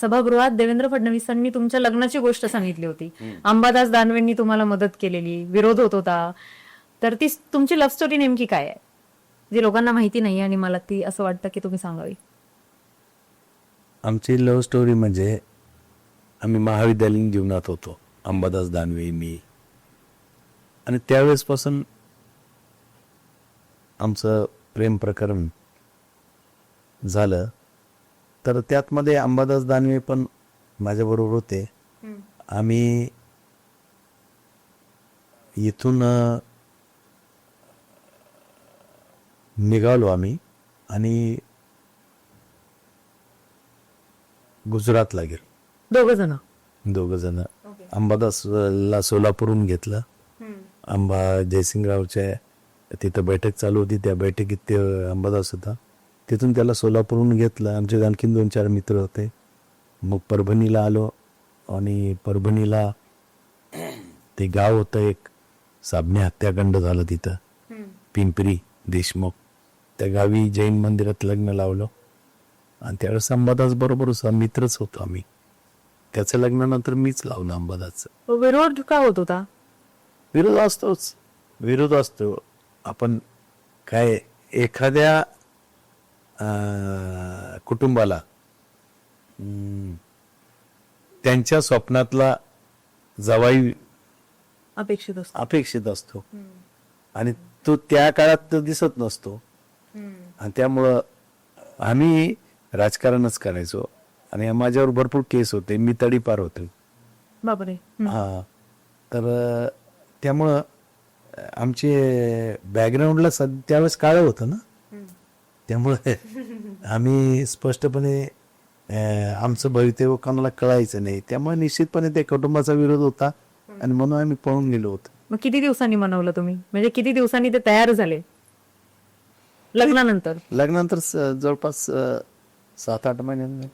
सभागृहात देवेंद्र फडणवीसांनी तुमच्या लग्नाची गोष्ट सांगितली होती. अंबादास दानवेंनी तुम्हाला मदत केलेली विरोध होत होता. तर ती तुमची लव्ह स्टोरी नेमकी काय आहे? जी लोकांना माहिती नाही आणि मला ती असं वाटतं की तुम्ही सांगावी. आमची लव्ह स्टोरी म्हणजे आम्ही महाविद्यालयीन जीवनात होतो. अंबादास दानवे मी. आणि त्यावेळेसपासून आमचं प्रेम प्रकरण झालं. तर त्यात मध्ये अंबादास दानवे पण माझ्याबरोबर होते. आम्ही इथून निघालो आम्ही आणि गुजरातला गेलो. दोघ जण? दोघ जण. अंबादासला सोलापूरहून घेतलं. अंबा जयसिंगरावच्या तिथं बैठक चालू होती. त्या बैठकीत ते अंबादास होता. तिथून त्याला सोलापूरहून घेतलं. आमचे आणखीन दोन चार मित्र होते. मग परभणीला आलो आणि परभणीला ते गाव होतं एक. साबणे हत्याकांड झालं तिथं. पिंपरी देशमुख. त्या गावी जैन मंदिरात लग्न लावलं. आणि त्यावेळेस अंबादास बरोबर मित्रच होतो आम्ही. त्याचं लग्नानंतर मीच लावलं अंबादासचं. विरोध का होत होता? विरोध असतोच. विरोध असतो. आपण काय एखाद्या कुटुंबाला. त्यांच्या स्वप्नातला जवाई अपेक्षित असतो. अपेक्षित असतो. आणि तो त्या काळात तो दिसत नसतो. आणि त्यामुळं आम्ही राजकारणच करायचो. आणि माझ्यावर भरपूर केस होते. मी तडीपार होते. बापरे. हा. तर त्यामुळं आमचे बॅकग्राऊंडला सद त्यावेळेस काळं होतं ना? त्यामुळे आम्ही स्पष्टपणे आमचं भवितव्य कोणाला कळायचं नाही. त्यामुळे निश्चितपणे त्या कुटुंबाचा विरोध होता आणि म्हणून आम्ही पळून गेलो होतो. मग किती दिवसांनी मनवलं तुम्ही? म्हणजे किती दिवसांनी ते तयार झाले? लग्नानंतर? लग्नानंतर जवळपास सात आठ महिन्यांनी